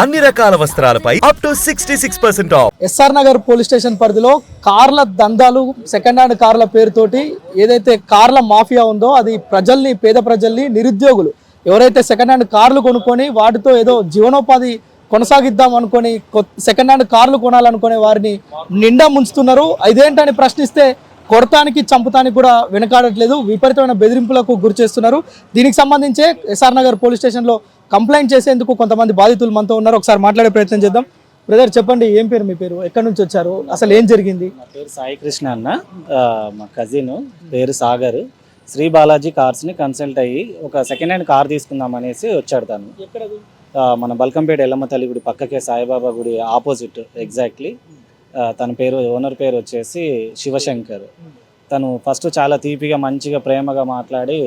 అన్ని రకాల వస్త్రాలపై up to sixty six percent off SR Nagar police station పరిధిలో కార్ల దందాలు సెకండ్ హ్యాండ్ కార్ల పేరుతోటి ఏదైతే కార్ల మాఫియా ఉందో అది ప్రజల్ని పేద ప్రజల్ని నిరుద్యోగులు ఎవరైతే సెకండ్ హ్యాండ్ కార్లు కొనుక్కొని వాటితో ఏదో జీవనోపాధి కొనసాగిద్దాం అనుకొని సెకండ్ హ్యాండ్ కార్లు కొనాలనుకునే వారిని నిండా ముంచుతున్నారు. ఇదేంటని ప్రశ్నిస్తే కొడతానికి చంపుతానికి కూడా వెనకాడట్లేదు. విపరీతమైన బెదిరింపులకు గురి చేస్తున్నారు. దీనికి సంబంధించే ఎస్ఆర్ నగర్ పోలీస్ స్టేషన్లో కంప్లైంట్ చేసేందుకు కొంతమంది బాధితులు మనతో ఉన్నారు. ఒకసారి మాట్లాడే ప్రయత్నం చేద్దాం. బ్రదర్ చెప్పండి ఏం పేరు మీ పేరు? ఎక్కడి నుంచి వచ్చారు? అసలు ఏం జరిగింది? నా పేరు సాయి కృష్ణ అన్న. మా కజిన్ పేరు సాగర్. శ్రీ బాలాజీ కార్స్ని కన్సల్ట్ అయ్యి ఒక సెకండ్ హ్యాండ్ కార్ తీసుకుందాం అనేసి వచ్చాడు తను. మన బల్కంపేట ఎల్లమ్మ తల్లి గుడి పక్కకే సాయిబాబా గుడి ఆపోజిట్ ఎగ్జాక్ట్లీ. తన పేరు ఓనర్ పేరు వచ్చేసి శివశంకర్. తను ఫస్ట్ చాలా తీపిగా మంచిగా ప్రేమగా మాట్లాడి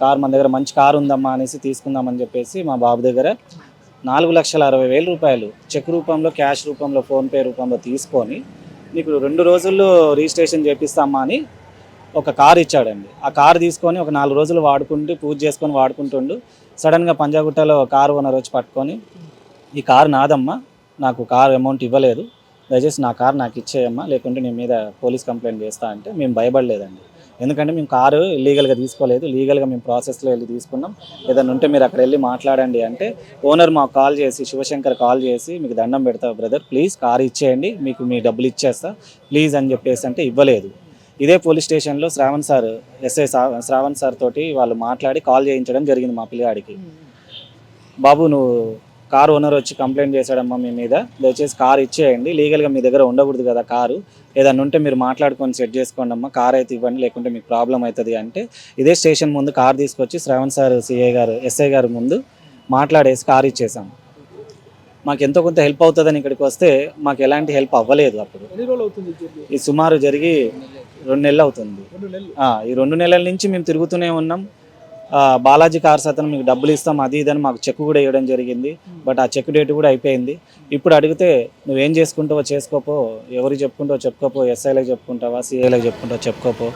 కార్ మన దగ్గర మంచి కారు ఉందమ్మా అనేసి తీసుకుందామని చెప్పేసి మా బాబు దగ్గర నాలుగు లక్షల అరవై వేల రూపాయలు చెక్ రూపంలో క్యాష్ రూపంలో ఫోన్పే రూపంలో తీసుకొని నీకు రెండు రోజుల్లో రిజిస్ట్రేషన్ చేపిస్తామా అని ఒక కార్ ఇచ్చాడండి. ఆ కార్ తీసుకొని ఒక నాలుగు రోజులు వాడుకుంటూ పూజ చేసుకొని వాడుకుంటుండు. సడన్గా పంజాగుట్టలో కారు ఓనర్ వచ్చి పట్టుకొని ఈ కార్ నాదమ్మా నాకు కార్ అమౌంట్ ఇవ్వలేదు. దయచేసి నా కార్ నాకు ఇచ్చేయమ్మా లేకుంటే నీ మీద పోలీస్ కంప్లైంట్ చేస్తా అంటే మేము భయపడలేదండి. ఎందుకంటే మేము కారు ఇల్లీగల్గా తీసుకోలేదు లీగల్గా మేము ప్రాసెస్లో వెళ్ళి తీసుకున్నాం. ఏదైనా ఉంటే మీరు అక్కడ వెళ్ళి మాట్లాడండి అంటే ఓనర్ మాకు కాల్ చేసి శివశంకర్ కాల్ చేసి మీకు దండం పెడతా బ్రదర్ ప్లీజ్ కార్ ఇచ్చేయండి మీకు మీ డబ్బులు ఇచ్చేస్తా ప్లీజ్ అని చెప్పేసి అంటే ఇవ్వలేదు. ఇదే పోలీస్ స్టేషన్లో Shravan sir SI Shravan sir తోటి వాళ్ళు మాట్లాడి కాల్ చేయించడం జరిగింది మా పిల్లగాడికి బాబు నువ్వు కార్ ఓనర్ వచ్చి కంప్లైంట్ చేశాడమ్మా మీ మీద. దయచేసి కార్ ఇచ్చేయండి. లీగల్గా మీ దగ్గర ఉండకూడదు కదా కారు. ఏదన్నా ఉంటే మీరు మాట్లాడుకొని సెట్ చేసుకోండి అమ్మా కార్ అయితే ఇవ్వండి లేకుంటే మీకు ప్రాబ్లం అవుతుంది అంటే ఇదే స్టేషన్ ముందు కార్ తీసుకొచ్చి Shravan sir CI garu SI garu ముందు మాట్లాడేసి కార్ ఇచ్చేసాం మాకు ఎంతో కొంత హెల్ప్ అవుతుందని ఇక్కడికి వస్తే మాకు ఎలాంటి హెల్ప్ అవ్వలేదు అప్పుడు? ఈ సుమారు జరిగి రెండు నెలలు అవుతుంది. ఈ రెండు నెలల నుంచి మేము తిరుగుతూనే ఉన్నాం. బాలాజీ కార్స్ అతను మీకు డబ్బులు ఇస్తాం అది ఇదని మాకు చెక్ కూడా ఇవ్వడం జరిగింది. బట్ ఆ చెక్ డేట్ కూడా అయిపోయింది. ఇప్పుడు అడిగితే నువ్వేం చేసుకుంటావో చేసుకోపో ఎవరు చెప్పుకుంటావో చెప్పుకోపో ఎస్ఐలకు చెప్పుకుంటావా సిఐలకు చెప్పుకుంటావో చెప్పుకోపో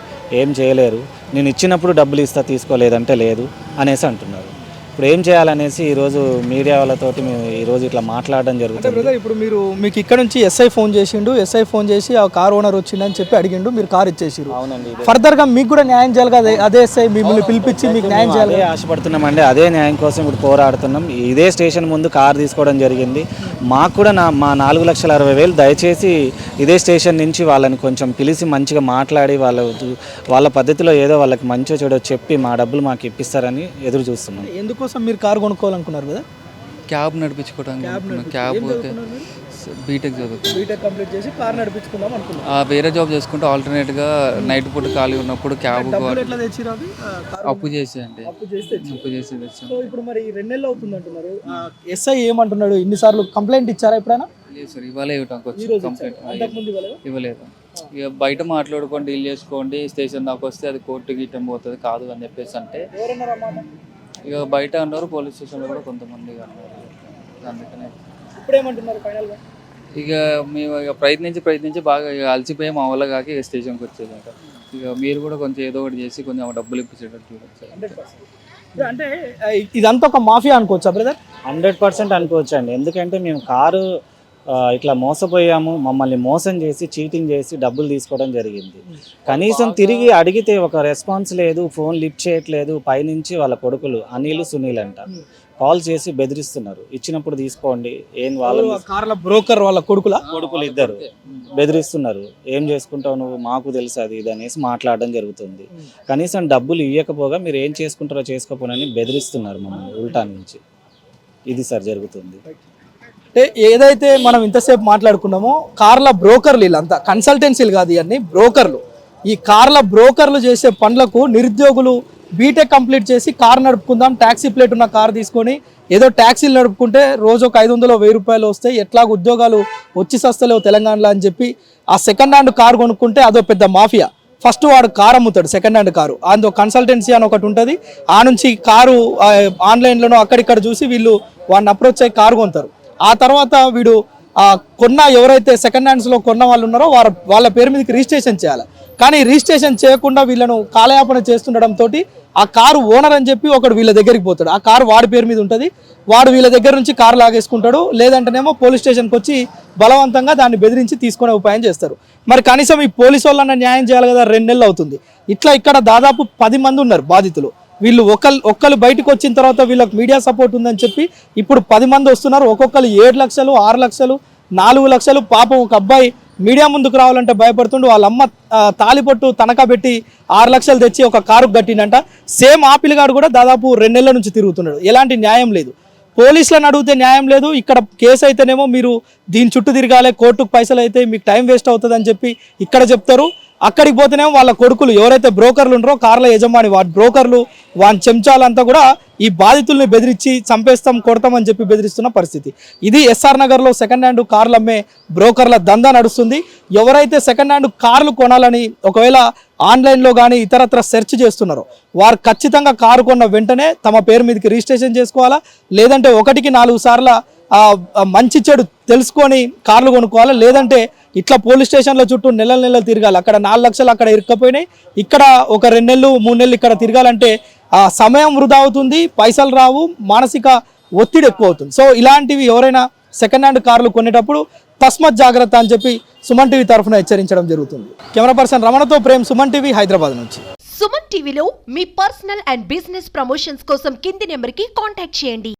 ఏం చేయలేరు. నేను ఇచ్చినప్పుడు డబ్బులు ఇస్తా తీసుకోలేదంటే లేదు అనేసి అంటున్నారు. ఇప్పుడు ఏం చేయాలనేసి ఈరోజు మీడియా వాళ్ళతోటి మేము ఈరోజు ఇట్లా మాట్లాడడం జరుగుతుంది. బ్రదర్ ఇప్పుడు మీరు మీకు ఇక్కడ నుంచి ఎస్ఐ ఫోన్ చేసిండు ఎస్ఐ ఫోన్ చేసి ఆ కార్ ఓనర్ వచ్చిందని చెప్పి అడిగిండు మీరు కార్ ఇచ్చేసిరు అవునండి ఇదే. ఫర్దర్గా మీకు కూడా న్యాయం చేయాలి కదా అదే ఎస్ఐ మిమ్మల్ని పిలిపించి మీకు న్యాయం చేయాలి ఆశపడుతున్నామండి అదే న్యాయం కోసం ఇప్పుడు పోరాడుతున్నాం. ఇదే స్టేషన్ ముందు కార్ తీసుకోవడం జరిగింది. మాకు కూడా నా మా నాలుగు లక్షల అరవై వేలు దయచేసి ఇదే స్టేషన్ నుంచి వాళ్ళని కొంచెం పిలిచి మంచిగా మాట్లాడి వాళ్ళ వాళ్ళ పద్ధతిలో ఏదో వాళ్ళకి మంచో చెడో చెప్పి మా డబ్బులు మాకు ఇప్పిస్తారని ఎదురు చూస్తున్నాం. ఎందుకోసం మీరు కార్ కొనుక్కోవాలనుకున్నారు కదా? క్యాబ్ నడిపించుకోవడానికి. క్యాబ్ ఓకే బీటెక్ చదువుకున్నా బీటెక్ కంప్లీట్ చేసి కార్ నడిపించుకుందాం ఆ, వేరే జాబ్ చేసుకుంటే ఆల్టర్నేట్గా నైట్ పూట ఖాళీ ఉన్నప్పుడు క్యాబ్ డబ్బులు ఎట్లా తెచ్చిరు అవి? ఆ, కార్ అప్పు చేసి అండి అప్పు చేసి తెచ్చి. అప్పు చేసి తెచ్చాను సో ఇప్పుడు మరి రెండు నెలలు అవుతుంది అంటున్నారు ఎస్ఐ ఏమంటున్నాడు? ఇన్నిసార్లు కంప్లైంట్ ఇచ్చారా ఎప్పుడైనా? లేదు సార్ ఇవాళ ఇవ్వటానికి ఈ వచ్చి రోజు కంప్లైంట్ ఇచ్చారు. అంతకుముందు ఇవ్వలేదా? ఇవ్వలేదు. ఇక బయట మాట్లాడుకొని డీల్ చేసుకోండి స్టేషన్ దాకా వస్తే అది కోర్టు గీటం పోతుంది కాదు అని చెప్పేసి అంటే ఎవరన్నారు ఇక బయట అన్నారు పోలీస్ స్టేషన్లో కూడా కొంతమంది అన్నారు. అందుకనే ఇప్పుడు ఏమంటున్నారు ఫైనల్గా ఇక మేము ఇక ప్రయత్నించి ప్రయత్నించి బాగా ఇక అలసిపోయి మా వల్ల కాక ఇక స్టేషన్కి వచ్చేది ఇంకా మీరు కూడా కొంచెం ఏదో ఒకటి చేసి కొంచెం డబ్బులు ఇప్పించేటట్టు చూడొచ్చు. అంటే ఇదంతా ఒక మాఫియా అనుకోవచ్చా బ్రదర్? హండ్రెడ్ పర్సెంట్ అనుకోవచ్చు అండి ఎందుకంటే మేము కారు ఇట్లా మోసపోయాము మమ్మల్ని మోసం చేసి చీటింగ్ చేసి డబ్బులు తీసుకోవడం జరిగింది. కనీసం తిరిగి అడిగితే ఒక రెస్పాన్స్ లేదు ఫోన్ లిఫ్ట్ చేయట్లేదు పైనుంచి వాళ్ళ కొడుకులు అనిల్ సునీల్ అంట. కాల్ చేసి బెదిరిస్తున్నారు. ఇచ్చినప్పుడు తీసుకోండి ఏం వాళ్ళ కార్ల బ్రోకర్ వాళ్ళ కొడుకులా? కొడుకులు ఇద్దరు. బెదిరిస్తున్నారు. ఏం చేసుకుంటావు నువ్వు? మాకు తెలుసు అది ఇది అనేసి మాట్లాడడం జరుగుతుంది. కనీసం డబ్బులు ఇవ్వకపోగా మీరు ఏం చేసుకుంటారో చేసుకోపోనని బెదిరిస్తున్నారు మమ్మల్ని ఉల్టా నుంచి. ఇది సార్ జరుగుతుంది. అంటే ఏదైతే మనం ఇంతసేపు మాట్లాడుకున్నామో కార్ల బ్రోకర్లు వీళ్ళంతా కన్సల్టెన్సీలు కాదు ఇవన్నీ బ్రోకర్లు. ఈ కార్ల బ్రోకర్లు చేసే పనులకు నిరుద్యోగులు బీటెక్ కంప్లీట్ చేసి కార్ నడుపుకుందాం. ట్యాక్సీ ప్లేట్ ఉన్న కార్ తీసుకొని ఏదో ట్యాక్సీలు నడుపుకుంటే రోజు ఒక ఐదు వందలు వెయ్యి రూపాయలు వస్తాయి ఎట్లాగ ఉద్యోగాలు వచ్చి సస్తలేవు తెలంగాణలో అని చెప్పి ఆ సెకండ్ హ్యాండ్ కార్ కొనుక్కుంటే అదో పెద్ద మాఫియా ఫస్ట్ వాడు కార్ అమ్ముతాడు సెకండ్ హ్యాండ్ కారు. అందులో కన్సల్టెన్సీ అని ఒకటి ఉంటుంది. ఆ నుంచి కారు ఆన్లైన్లోనో అక్కడిక్కడ చూసి వీళ్ళు వాడిని అప్రోచ్ అయ్యి కారు కొంటారు ఆ తర్వాత వీడు కొన్న ఎవరైతే సెకండ్ హ్యాండ్స్లో కొన్న వాళ్ళు ఉన్నారో వారి వాళ్ళ పేరు మీదకి రిజిస్ట్రేషన్ చేయాలి. కానీ రిజిస్ట్రేషన్ చేయకుండా వీళ్ళను కాలయాపన చేస్తుండడంతో ఆ కారు ఓనర్ అని చెప్పి ఒకడు వీళ్ళ దగ్గరికి పోతాడు. ఆ కారు వాడి పేరు మీద ఉంటుంది. వాడు వీళ్ళ దగ్గర నుంచి కారు లాగేసుకుంటాడు. లేదంటేనేమో పోలీస్ స్టేషన్కి వచ్చి బలవంతంగా దాన్ని బెదిరించి తీసుకునే ఉపాయం చేస్తారు. మరి కనీసం ఈ పోలీసు వాళ్ళన్న న్యాయం చేయాలి కదా రెండు నెలలు అవుతుంది. ఇట్లా ఇక్కడ దాదాపు పది మంది ఉన్నారు బాధితులు. వీళ్ళు ఒకళ్ళు ఒక్కళ్ళు బయటకు వచ్చిన తర్వాత వీళ్ళకి మీడియా సపోర్ట్ ఉందని చెప్పి ఇప్పుడు పది మంది వస్తున్నారు. ఒక్కొక్కరు ఏడు లక్షలు ఆరు లక్షలు నాలుగు లక్షలు. పాపం ఒక అబ్బాయి మీడియా ముందుకు రావాలంటే భయపడుతుండు. వాళ్ళ అమ్మ తాలిపట్టు తనఖా పెట్టి ఆరు లక్షలు తెచ్చి ఒక కారు కట్టిండంట. సేమ్ ఆ పిల్లగాడు కూడా దాదాపు రెండు నెలల నుంచి తిరుగుతున్నాడు. ఎలాంటి న్యాయం లేదు. పోలీసులను అడిగితే న్యాయం లేదు. ఇక్కడ కేసు అయితేనేమో మీరు దీని చుట్టూ తిరగాలి కోర్టుకు పైసలు అయితే మీకు టైం వేస్ట్ అవుతుంది అని చెప్పి ఇక్కడ చెప్తారు. అక్కడికి పోతేనేమో వాళ్ళ కొడుకులు ఎవరైతే బ్రోకర్లు ఉన్నారో కార్ల యజమాని వాటి బ్రోకర్లు వాని చెంచాలంతా కూడా ఈ బాధితుల్ని బెదిరించి చంపేస్తాం కొడతామని చెప్పి బెదిరిస్తున్న పరిస్థితి. ఇది ఎస్ఆర్ నగర్లో సెకండ్ హ్యాండ్ కార్లు అమ్మే బ్రోకర్ల దందా నడుస్తుంది. ఎవరైతే సెకండ్ హ్యాండ్ కార్లు కొనాలని ఒకవేళ ఆన్లైన్లో కానీ ఇతరత్ర సెర్చ్ చేస్తున్నారో వారు ఖచ్చితంగా కారు కొన్న వెంటనే తమ పేరు మీదకి రిజిస్ట్రేషన్ చేసుకోవాలా? లేదంటే ఒకటికి నాలుగు సార్ల మంచి చెడు తెలుసుకొని కార్లు కొనుక్కోవాలి. లేదంటే ఇట్లా పోలీస్ స్టేషన్ల చుట్టూ నెలల నెలలు తిరగాలి. అక్కడ నాలుగు లక్షలు అక్కడ ఇరుక్కపోయినాయి. ఇక్కడ ఒక రెండు నెలలు మూడు నెలలు ఇక్కడ తిరగాలంటే ఆ సమయం వృధా అవుతుంది పైసలు రావు మానసిక ఒత్తిడి ఎక్కువ అవుతుంది. సో ఇలాంటివి ఎవరైనా సెకండ్ హ్యాండ్ కార్లు కొనేటప్పుడు తస్మత్ జాగ్రత్త అని చెప్పి సుమన్ టీవీ తరఫున హెచ్చరించడం జరుగుతుంది. కెమెరా పర్సన్ రమణతో ప్రేమ్ సుమన్ టీవీ హైదరాబాద్ నుంచి. సుమన్ టీవీలో మీ పర్సనల్ అండ్ బిజినెస్ ప్రమోషన్స్ కోసం కింది నెంబర్కి కాంటాక్ట్ చేయండి.